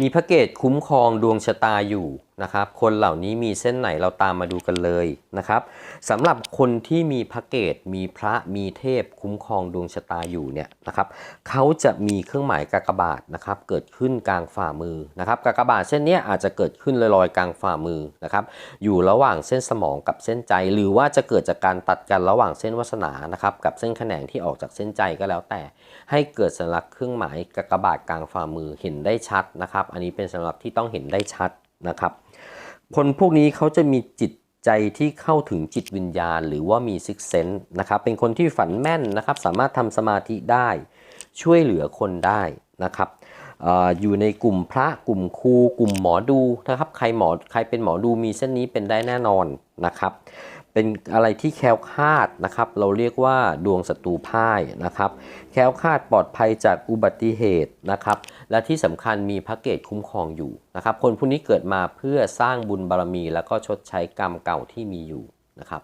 มีพระเกตคุ้มครองดวงชะตาอยู่ นะครับ คนเหล่านี้มีเส้นไหนเราตามมาดูกันเลยนะครับสำหรับคนที่มีพระเกตมีพระมีเทพคุ้มครองดวงชะตาอยู่เนี่ยนะครับเขาจะมีเครื่องหมายกากบาทนะครับ เกิดขึ้นกลางฝ่ามือนะครับกากบาทเส้นนี้อาจจะเกิดขึ้นลอยๆกลางฝ่ามือนะครับ อยู่ระหว่างเส้นสมองกับเส้นใจ หรือว่าจะเกิดจากการตัดกันระหว่างเส้นวาสนานะครับกับเส้นแขนงที่ออกจากเส้นใจก็แล้วแต่ ให้เกิดสัญลักษณ์เครื่องหมายกากบาทกลางฝ่ามือเห็นได้ชัดนะครับ อันนี้เป็นสัญลักษณ์ที่ต้องเห็นได้ชัด นะครับ คนพวกนี้เขาจะมีจิตใจที่เข้าถึงจิตวิญญาณ หรือว่ามีซิกเซนนะครับ เป็นคนที่ฝันแม่นนะครับ สามารถทำสมาธิได้ ช่วยเหลือคนได้นะครับออยู่ในกลุ่มพระกลุ่มครูกลุ่มหมอดูนะครับ ใครหมอใครเป็นหมอดูมีเส้นนี้เป็นได้แน่นอนนะครับ เป็นอะไรที่แคล้วคลาดนะครับ เราเรียกว่าดวงศัตรูพ่ายนะครับ แคล้วคลาดปลอดภัยจากอุบัติเหตุนะครับ และที่สำคัญมีพระเกตคุ้มครองอยู่นะครับ คนผู้นี้เกิดมาเพื่อสร้างบุญบารมี แล้วก็ชดใช้กรรมเก่าที่มีอยู่นะครับ